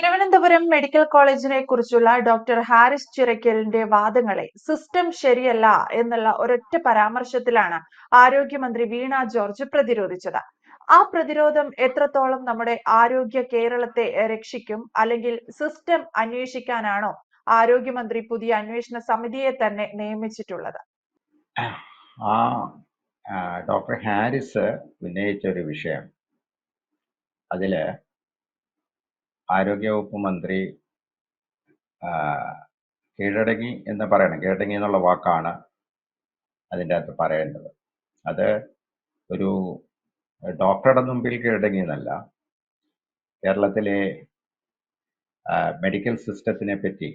Thiruvananthapuram medical കോളേജിനെ കുറിച്ചുള്ള doctor Haris ചിറക്കലിന്റെ വാദങ്ങളെ സിസ്റ്റം ശരിയല്ല എന്നുള്ള ഒരൊറ്റ പരാമർശത്തിലാണ് ആരോഗ്യമന്ത്രി വീണ ജോർജ് പ്രതിരോധിച്ചത്. ആ പ്രതിരോധം എത്രത്തോളം നമ്മുടെ ആരോഗ്യ കേരളത്തെ രക്ഷിക്കും അല്ലെങ്കിൽ സിസ്റ്റം അന്വേഷിക്കാനാണോ ആരോഗ്യമന്ത്രി പുതിയ അന്വേഷണ സമിതിയെ തന്നെ നിയമിച്ചിട്ടുള്ളത്? ആ ഡോക്ടർ ഹാരിസ് ഉന്നയിച്ച ഒരു വിഷയം. അതിൽ ആരോഗ്യവകുപ്പ് മന്ത്രി കീഴടങ്ങി എന്ന് പറയണം. കീഴടങ്ങി എന്നുള്ള വാക്കാണ് അതിന്റെ അകത്ത് പറയേണ്ടത്. അത് ഒരു ഡോക്ടറുടെ മുമ്പിൽ കീഴടങ്ങി എന്നല്ല കേരളത്തിലെ മെഡിക്കൽ സിസ്റ്റത്തിനെ പറ്റി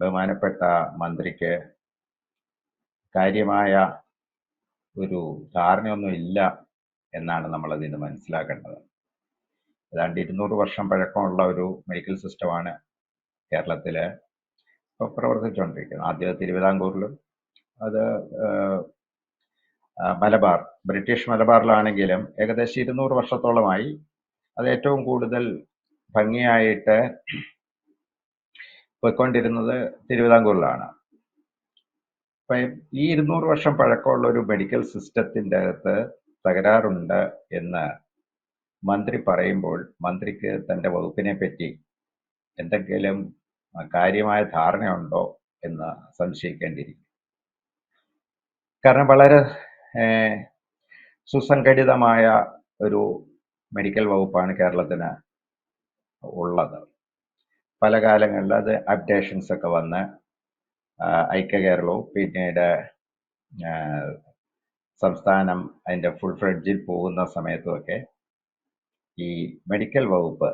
ബഹുമാനപ്പെട്ട മന്ത്രിക്ക് കാര്യമായ ഒരു ധാരണയൊന്നും ഇല്ല എന്നാണ് നമ്മളതിന് മനസ്സിലാക്കേണ്ടത്. ഏതാണ്ട് ഇരുന്നൂറ് വർഷം പഴക്കമുള്ള ഒരു മെഡിക്കൽ സിസ്റ്റമാണ് കേരളത്തിൽ ഇപ്പോൾ പ്രവർത്തിച്ചുകൊണ്ടിരിക്കുന്നത്. ആദ്യം തിരുവിതാംകൂറിലും അത് മലബാർ ബ്രിട്ടീഷ് മലബാറിലാണെങ്കിലും ഏകദേശം ഇരുന്നൂറ് വർഷത്തോളമായി അത് ഏറ്റവും കൂടുതൽ ഭംഗിയായിട്ട് പോയിക്കൊണ്ടിരുന്നത് തിരുവിതാംകൂറിലാണ്. അപ്പം ഈ ഇരുന്നൂറ് വർഷം പഴക്കമുള്ള ഒരു മെഡിക്കൽ സിസ്റ്റത്തിന്റെ അകത്ത് തകരാറുണ്ട് എന്ന് മന്ത്രി പറയുമ്പോൾ മന്ത്രിക്ക് തന്റെ വകുപ്പിനെ പറ്റി എന്തെങ്കിലും കാര്യമായ ധാരണയുണ്ടോ എന്ന് സംശയിക്കേണ്ടിയിരിക്കും. കാരണം വളരെ സുസംഘടിതമായ ഒരു മെഡിക്കൽ വകുപ്പാണ് കേരളത്തിന് ഉള്ളത്. പല കാലങ്ങളിൽ അത് അപ്ഡേഷൻസ് ഒക്കെ വന്ന് ഐക്യ കേരളവും പിന്നീട് സംസ്ഥാനം അതിന്റെ ഫുൾ ഫ്ലെഡ്ജിൽ പോകുന്ന സമയത്തുമൊക്കെ ഈ മെഡിക്കൽ വകുപ്പ്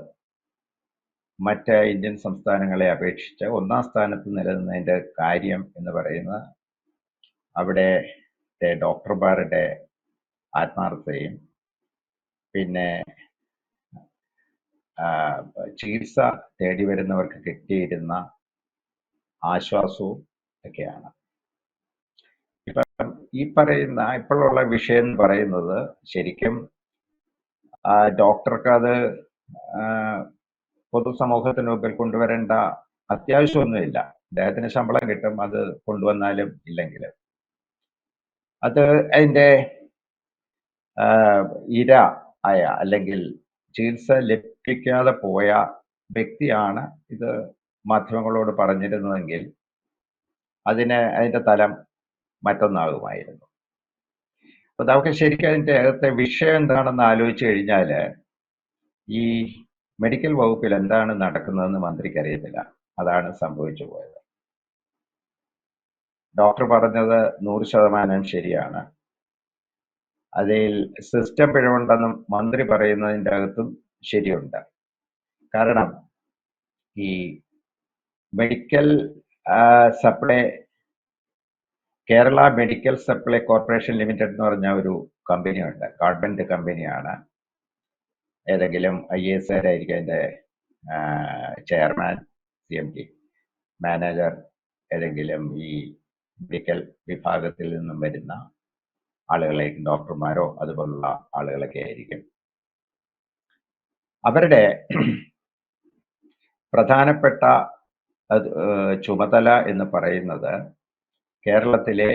മറ്റ് ഇന്ത്യൻ സംസ്ഥാനങ്ങളെ അപേക്ഷിച്ച് ഒന്നാം സ്ഥാനത്ത് നിലനിന്നതിന്റെ കാര്യം എന്ന് പറയുന്നത് അവിടെ ഡോക്ടർമാരുടെ ആത്മാർത്ഥതയും പിന്നെ ചികിത്സ തേടി വരുന്നവർക്ക് കിട്ടിയിരുന്ന ആശ്വാസവും ഒക്കെയാണ്. ഇപ്പം ഈ പറയുന്ന ഇപ്പോഴുള്ള വിഷയം എന്ന് പറയുന്നത് ശരിക്കും ഡോക്ടർക്ക് അത് പൊതുസമൂഹത്തിന് മുമ്പിൽ കൊണ്ടുവരേണ്ട അത്യാവശ്യമൊന്നുമില്ല. അദ്ദേഹത്തിന് ശമ്പളം കിട്ടും അത് കൊണ്ടുവന്നാലും ഇല്ലെങ്കിലും. അത് അതിന്റെ ഇര ആയ അല്ലെങ്കിൽ ചികിത്സ ലഭിക്കാതെ പോയ വ്യക്തിയാണ് ഇത് മാധ്യമങ്ങളോട് പറഞ്ഞിരുന്നതെങ്കിൽ അതിന് അതിന്റെ തലം മറ്റൊന്നാകുമായിരുന്നു. അപ്പൊ നമുക്ക് ശരിക്കും അതിന്റെ അകത്തെ വിഷയം എന്താണെന്ന് ആലോചിച്ച് കഴിഞ്ഞാൽ ഈ മെഡിക്കൽ വകുപ്പിൽ എന്താണ് നടക്കുന്നതെന്ന് മന്ത്രിക്ക് അറിയത്തില്ല. അതാണ് സംഭവിച്ചു പോയത്. ഡോക്ടർ പറഞ്ഞത് നൂറ് ശതമാനം ശരിയാണ്. അതിൽ സിസ്റ്റം പിഴവുണ്ടെന്നും മന്ത്രി പറയുന്നതിന്റെ അകത്തും ശരിയുണ്ട്. കാരണം ഈ medical supply Kerala medical supply corporation limited എന്ന് പറഞ്ഞ ഒരു കമ്പനിയുണ്ട്. ഗവൺമെന്റ് കമ്പനിയാണ്. ഏതെങ്കിലും ഐ എസ് ആയിരിക്കും അതിന്റെ chairman C M T manager ഏതെങ്കിലും ഈ മെഡിക്കൽ വിഭാഗത്തിൽ നിന്നും വരുന്ന ആളുകളായിരിക്കും ഡോക്ടർമാരോ അതുപോലുള്ള ആളുകളൊക്കെ ആയിരിക്കും. അവരുടെ പ്രധാനപ്പെട്ട ചുമതല എന്ന് പറയുന്നത് കേരളത്തിലെ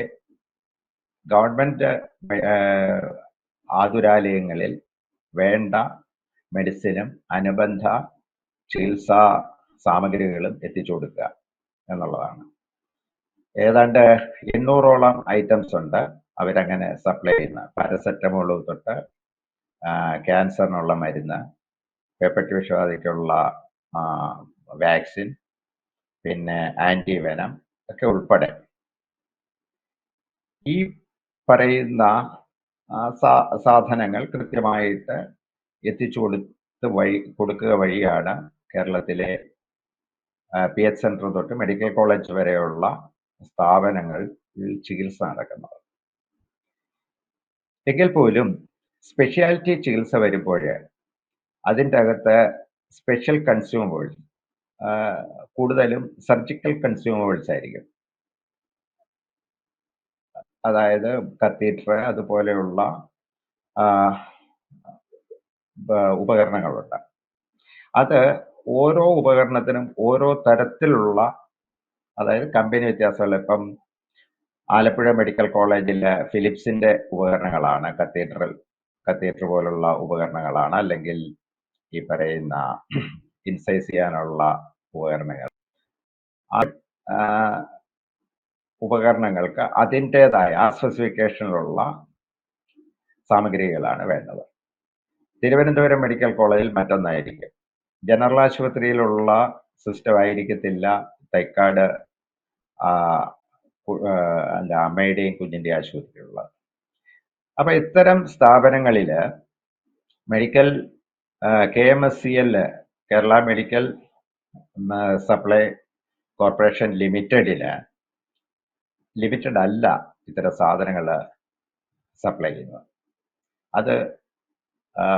ഗവൺമെന്റ് ഏഹ്, ആതുരാലയങ്ങളിൽ വേണ്ട മെഡിസിനും അനുബന്ധ ചികിത്സാ സാമഗ്രികളും എത്തിച്ചു കൊടുക്കുക എന്നുള്ളതാണ്. ഏതാണ്ട് എണ്ണൂറോളം ഐറ്റംസ് ഉണ്ട് അവരങ്ങനെ സപ്ലൈ ചെയ്യുന്ന. പാരസെറ്റമോൾ തൊട്ട് ക്യാൻസറിനുള്ള മരുന്ന് പേപ്പറ്റി വിഷബാധയ്ക്കുള്ള വാക്സിൻ പിന്നെ ആന്റിവെനം ഒക്കെ ഉൾപ്പെടെ ഈ പറയുന്ന സാധനങ്ങൾ കൃത്യമായിട്ട് എത്തിച്ചു കൊടുത്ത് വഴി കൊടുക്കുക വഴിയാണ് കേരളത്തിലെ പി എച്ച് സെന്റർ തൊട്ട് മെഡിക്കൽ കോളേജ് വരെയുള്ള സ്ഥാപനങ്ങൾ ചികിത്സ നടക്കുന്നത്. എങ്കിൽ പോലും സ്പെഷ്യാലിറ്റി ചികിത്സ വരുമ്പോൾ അതിന്റെ അകത്ത് സ്പെഷ്യൽ കൺസ്യൂമേഴ്സ് കൂടുതലും സർജിക്കൽ കൺസ്യൂമേഴ്സ് ആയിരിക്കും. അതായത് കത്തീഡ്ര അതുപോലെയുള്ള ഉപകരണങ്ങളുണ്ട്. അത് ഓരോ ഉപകരണത്തിനും ഓരോ തരത്തിലുള്ള അതായത് കമ്പനി വ്യത്യാസമുള്ള ഇപ്പം ആലപ്പുഴ മെഡിക്കൽ കോളേജിലെ ഫിലിപ്സിന്റെ ഉപകരണങ്ങളാണ് കത്തീഡ്രൽ കത്തീഡ്രൽ പോലുള്ള ഉപകരണങ്ങളാണ്. അല്ലെങ്കിൽ ഈ പറയുന്ന ഇൻസൈസ് ചെയ്യാനുള്ള ഉപകരണങ്ങൾ. ഉപകരണങ്ങൾക്ക് അതിന്റെതായ സ്പെസിഫിക്കേഷനിലുള്ള സാമഗ്രികളാണ് വേണ്ടത്. തിരുവനന്തപുരം മെഡിക്കൽ കോളേജിൽ മറ്റൊന്നായിരിക്കും. ജനറൽ ആശുപത്രിയിലുള്ള സിസ്റ്റം ആയിരിക്കത്തില്ല. തൈക്കാട് എന്താ അമ്മയുടെയും കുഞ്ഞിന്റെ ആശുപത്രിയിലുള്ളത്. അപ്പോൾ ഇത്തരം സ്ഥാപനങ്ങളിൽ medical K M S C L Kerala medical supply corporation ലിമിറ്റഡിന് ലിമിറ്റഡ് അല്ല ഇത്തരം സാധനങ്ങൾ സപ്ലൈ ചെയ്യുന്നത്. അത്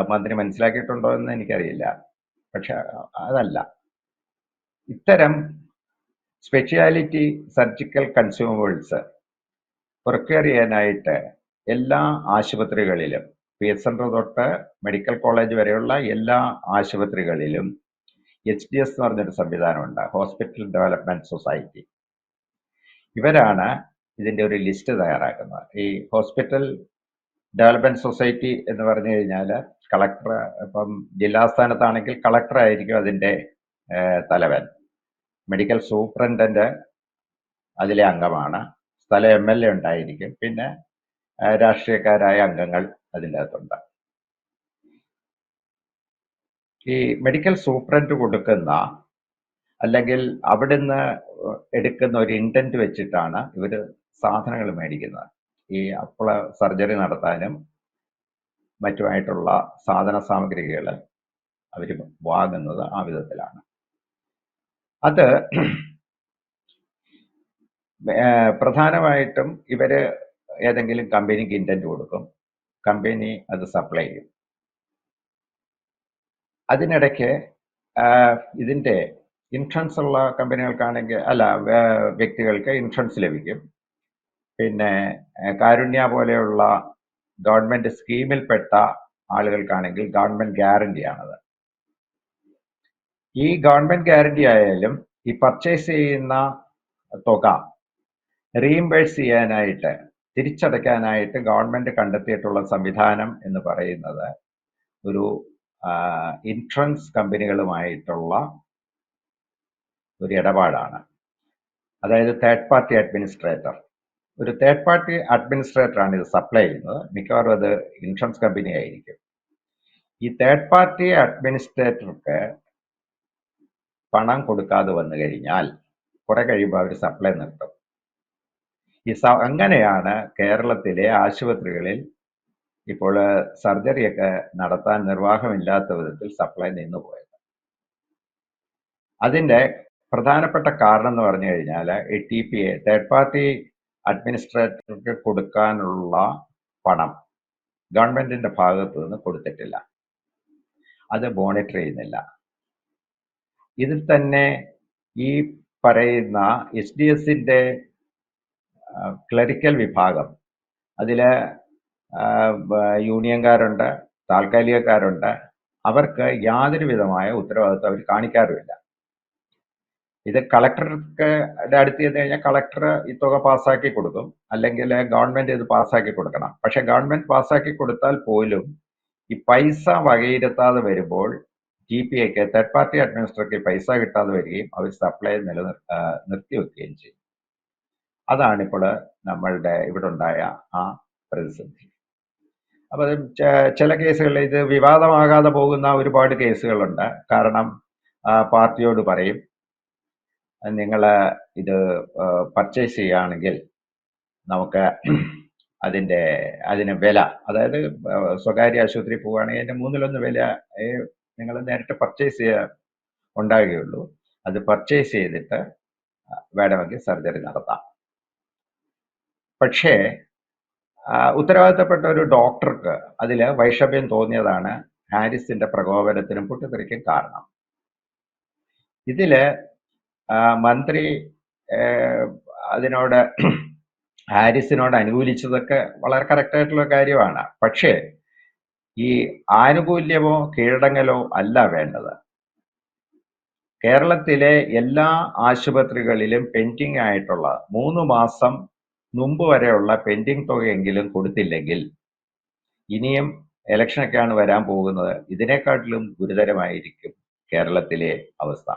മന്ത്രി മനസ്സിലാക്കിയിട്ടുണ്ടോ എന്ന് എനിക്കറിയില്ല. പക്ഷെ അതല്ല. ഇത്തരം സ്പെഷ്യാലിറ്റി സർജിക്കൽ കൺസ്യൂമബിൾസ് പ്രൊക്യർ ചെയ്യാനായിട്ട് എല്ലാ ആശുപത്രികളിലും പി എസ് സെന്റർ തൊട്ട് മെഡിക്കൽ കോളേജ് വരെയുള്ള എല്ലാ ആശുപത്രികളിലും എച്ച് ഡി എസ് എന്ന് പറഞ്ഞൊരു സംവിധാനമുണ്ട് ഹോസ്പിറ്റൽ ഡെവലപ്മെന്റ് സൊസൈറ്റി ഇവരാണ് ഇതിന്റെ ഒരു ലിസ്റ്റ് തയ്യാറാക്കുന്നത്. ഈ ഹോസ്പിറ്റൽ ഡെവലപ്മെന്റ് സൊസൈറ്റി എന്ന് പറഞ്ഞു കഴിഞ്ഞാൽ കളക്ടർ ഇപ്പം ജില്ലാസ്ഥാനത്താണെങ്കിൽ കളക്ടർ ആയിരിക്കും അതിന്റെ തലവൻ. മെഡിക്കൽ സൂപ്രണ്ടന്റ് അതിലെ അംഗമാണ്. സ്ഥല എം എൽ എ ഉണ്ടായിരിക്കും. പിന്നെ രാഷ്ട്രീയക്കാരായ അംഗങ്ങൾ അതിന്റെ അകത്തുണ്ട്. ഈ മെഡിക്കൽ സൂപ്രണ്ട് കൊടുക്കുന്ന അല്ലെങ്കിൽ അവിടുന്ന് എടുക്കുന്ന ഒരു ഇന്റന്റ് വെച്ചിട്ടാണ് ഇവർ സാധനങ്ങൾ മേടിക്കുന്നത്. ഈ അപ്പോൾ സർജറി നടത്താനും മറ്റുമായിട്ടുള്ള സാധന സാമഗ്രികൾ അവർ വാങ്ങുന്നത് ആ വിധത്തിലാണ്. അത് പ്രധാനമായിട്ടും ഇവർ ഏതെങ്കിലും കമ്പനിക്ക് ഇന്റന്റ് കൊടുക്കും. കമ്പനി അത് സപ്ലൈ ചെയ്യും. അതിനിടയ്ക്ക് ഇതിന്റെ ഇൻഷുറൻസ് ഉള്ള കമ്പനികൾക്കാണെങ്കിൽ അല്ല വ്യക്തികൾക്ക് ഇൻഷുറൻസ് ലഭിക്കും. പിന്നെ കാരുണ്യ പോലെയുള്ള ഗവൺമെന്റ് സ്കീമിൽപ്പെട്ട ആളുകൾക്കാണെങ്കിൽ ഗവൺമെന്റ് ഗ്യാരണ്ടി ആണത്. ഈ ഗവൺമെന്റ് ഗ്യാരണ്ടി ആയാലും ഈ പർച്ചേസ് ചെയ്യുന്ന തുക റീഇംബേഴ്സ് ചെയ്യാനായിട്ട് തിരിച്ചടയ്ക്കാനായിട്ട് ഗവൺമെന്റ് കണ്ടെത്തിയിട്ടുള്ള സംവിധാനം എന്ന് പറയുന്നത് ഒരു ഇൻഷുറൻസ് കമ്പനികളുമായിട്ടുള്ള ഒരു ഇടപാടാണ്. അതായത് തേർഡ് പാർട്ടി അഡ്മിനിസ്ട്രേറ്റർ ഒരു തേർഡ് പാർട്ടി അഡ്മിനിസ്ട്രേറ്റർ ആണ് ഇത് സപ്ലൈ ചെയ്യുന്നത്. മിക്കവാറും അത് ഇൻഷുറൻസ് കമ്പനി ആയിരിക്കും. ഈ തേർഡ് പാർട്ടി അഡ്മിനിസ്ട്രേറ്റർക്ക് പണം കൊടുക്കാതെ വന്നു കഴിഞ്ഞാൽ കുറെ കഴിയുമ്പോൾ അവർ സപ്ലൈ നിർത്തും. ഈ സ- അങ്ങനെയാണ് കേരളത്തിലെ ആശുപത്രികളിൽ ഇപ്പോൾ സർജറിയൊക്കെ നടത്താൻ നിർവാഹമില്ലാത്ത വിധത്തിൽ സപ്ലൈ നിന്നുപോയത്. അതിന്റെ പ്രധാനപ്പെട്ട കാരണം എന്ന് പറഞ്ഞു കഴിഞ്ഞാൽ T P A third party അഡ്മിനിസ്ട്രേറ്റർക്ക് കൊടുക്കാനുള്ള പണം ഗവൺമെന്റിന്റെ ഭാഗത്ത് നിന്ന് കൊടുത്തിട്ടില്ല. അത് മോണിറ്റർ ചെയ്യുന്നില്ല. ഇതിൽ തന്നെ ഈ പറയുന്ന എസ് ഡി എസിന്റെ ക്ലറിക്കൽ വിഭാഗം അതിൽ യൂണിയൻകാരുണ്ട് താൽക്കാലികക്കാരുണ്ട് അവർക്ക് യാതൊരു വിധമായ ഉത്തരവാദിത്വം അവർ കാണിക്കാറുമില്ല. ഇത് കളക്ടർക്ക് അടുത്ത് ചെന്ന് കഴിഞ്ഞാൽ കളക്ടർ ഈ തുക പാസ്സാക്കി കൊടുക്കും. അല്ലെങ്കിൽ ഗവൺമെന്റ് ഇത് പാസ്സാക്കി കൊടുക്കണം. പക്ഷെ ഗവൺമെന്റ് പാസ്സാക്കി കൊടുത്താൽ പോലും ഈ പൈസ വകയിരുത്താതെ വരുമ്പോൾ ജി പി ഐക്ക് തേർഡ് പാർട്ടി അഡ്മിനിസ്ട്രേറ്റർക്ക് പൈസ കിട്ടാതെ വരികയും അവർ സപ്ലൈ നിലനിർ നിർത്തിവെക്കുകയും ചെയ്യും. അതാണ് ഇപ്പോൾ നമ്മളുടെ ഇവിടെ ഉണ്ടായ ആ പ്രതിസന്ധി. അപ്പൊ ചില കേസുകളിൽ ഇത് വിവാദമാകാതെ പോകുന്ന ഒരുപാട് കേസുകളുണ്ട്. കാരണം പാർട്ടിയോട് പറയും നിങ്ങൾ ഇത് പർച്ചേസ് ചെയ്യുകയാണെങ്കിൽ നമുക്ക് അതിന്റെ അതിന് വില അതായത് സ്വകാര്യ ആശുപത്രി പോവുകയാണെങ്കിൽ അതിന്റെ മൂന്നിലൊന്ന് വില നിങ്ങൾ നേരിട്ട് പർച്ചേസ് ചെയ്യാൻ ഉണ്ടാകുകയുള്ളൂ അത് പർച്ചേസ് ചെയ്തിട്ട് വേണമെങ്കിൽ സർജറി നടത്താം. പക്ഷേ ഉത്തരവാദിത്തപ്പെട്ട ഒരു ഡോക്ടർക്ക് അതിൽ വൈഷമ്യം തോന്നിയതാണ് ഹാരിസിന്റെ പ്രകോപനത്തിനും പൊട്ടിത്തെറിക്കും കാരണം. ഇതിൽ മന്ത്രി അതിനോട് ഹാരിസിനോട് അനുകൂലിച്ചതൊക്കെ വളരെ കറക്റ്റായിട്ടുള്ള കാര്യമാണ്. പക്ഷേ ഈ ആനുകൂല്യമോ കീഴടങ്ങലോ അല്ല വേണ്ടത്. കേരളത്തിലെ എല്ലാ ആശുപത്രികളിലും പെൻഡിങ് ആയിട്ടുള്ള മൂന്ന് മാസം മുമ്പ് വരെയുള്ള പെൻഡിങ് തുകയെങ്കിലും കൊടുത്തില്ലെങ്കിൽ ഇനിയും ഇലക്ഷനൊക്കെയാണ് വരാൻ പോകുന്നത്. ഇതിനെക്കാട്ടിലും ഗുരുതരമായിരിക്കും കേരളത്തിലെ അവസ്ഥ.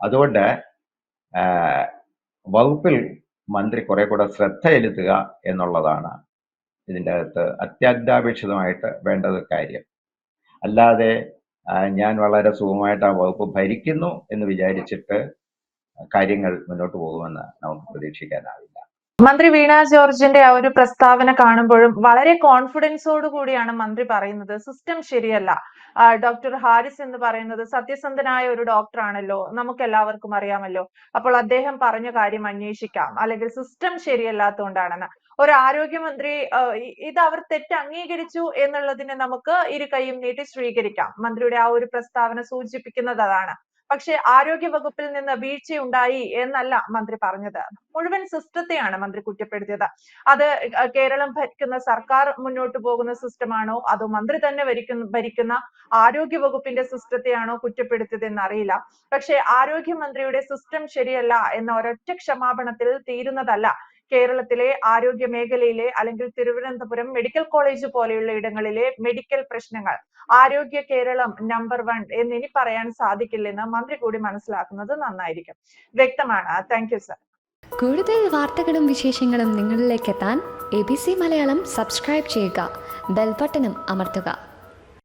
അതുകൊണ്ട് വകുപ്പിൽ മന്ത്രി കുറെ കൂടെ ശ്രദ്ധ ചെലുത്തുക എന്നുള്ളതാണ് ഇതിന്റെ അകത്ത് അത്യന്താപേക്ഷിതമായിട്ട് വേണ്ടത് കാര്യം. അല്ലാതെ ഞാൻ വളരെ സുഖമായിട്ട് ആ വകുപ്പ് ഭരിക്കുന്നു എന്ന് വിചാരിച്ചിട്ട് കാര്യങ്ങൾ മുന്നോട്ട് പോകുമെന്ന് നമുക്ക് പ്രതീക്ഷിക്കാനാവില്ല. മന്ത്രി വീണ ജോർജിന്റെ ആ ഒരു പ്രസ്താവന കാണുമ്പോഴും വളരെ കോൺഫിഡൻസോട് കൂടിയാണ് മന്ത്രി പറയുന്നത് സിസ്റ്റം ശരിയല്ല. ഡോക്ടർ ഹാരിസ് എന്ന് പറയുന്നത് സത്യസന്ധനായ ഒരു ഡോക്ടർ ആണല്ലോ. നമുക്ക് എല്ലാവർക്കും അറിയാമല്ലോ. അപ്പോൾ അദ്ദേഹം പറഞ്ഞ കാര്യം അന്വേഷിക്കാം. അല്ലെങ്കിൽ സിസ്റ്റം ശരിയല്ലാത്തതുകൊണ്ടാണെന്ന് ഒരു ആരോഗ്യമന്ത്രി ഇത് അവർ തെറ്റ് അംഗീകരിച്ചു എന്നുള്ളതിനെ നമുക്ക് ഇരു കൈയും നീട്ടി സ്വീകരിക്കാം. മന്ത്രിയുടെ ആ ഒരു പ്രസ്താവന സൂചിപ്പിക്കുന്നത് അതാണ്. പക്ഷെ ആരോഗ്യ വകുപ്പിൽ നിന്ന് വീഴ്ചയുണ്ടായി എന്നല്ല മന്ത്രി പറഞ്ഞത്. മുഴുവൻ സിസ്റ്റത്തെയാണ് മന്ത്രി കുറ്റപ്പെടുത്തിയത്. അത് കേരളം ഭരിക്കുന്ന സർക്കാർ മുന്നോട്ട് പോകുന്ന സിസ്റ്റമാണോ? അതോ മന്ത്രി തന്നെ ഭരിക്കുന്ന ഭരിക്കുന്ന ആരോഗ്യ വകുപ്പിന്റെ സിസ്റ്റത്തെയാണോ കുറ്റപ്പെടുത്തിയത് എന്നറിയില്ല പക്ഷേ ആരോഗ്യമന്ത്രിയുടെ സിസ്റ്റം ശരിയല്ല എന്ന ഒരൊറ്റ ക്ഷമാപണത്തിൽ തീരുന്നതല്ല കേരളത്തിലെ ആരോഗ്യ മേഖലയിലെ അല്ലെങ്കിൽ തിരുവനന്തപുരം മെഡിക്കൽ കോളേജ് പോലെയുള്ള ഇടങ്ങളിലെ മെഡിക്കൽ പ്രശ്നങ്ങൾ. ആരോഗ്യ കേരളം നമ്പർ വൺ എന്നിനി പറയാൻ സാധിക്കില്ലെന്ന് മന്ത്രി കൂടി മനസ്സിലാക്കുന്നത് നന്നായിരിക്കും. വ്യക്തമാണ്. താങ്ക് യു സർ കൂടുതൽ വാർത്തകളും വിശേഷങ്ങളും നിങ്ങളിലേക്ക് എത്താൻ A B C Malayalam subscribe ചെയ്യുക. ബെൽബട്ടനും അമർത്തുക.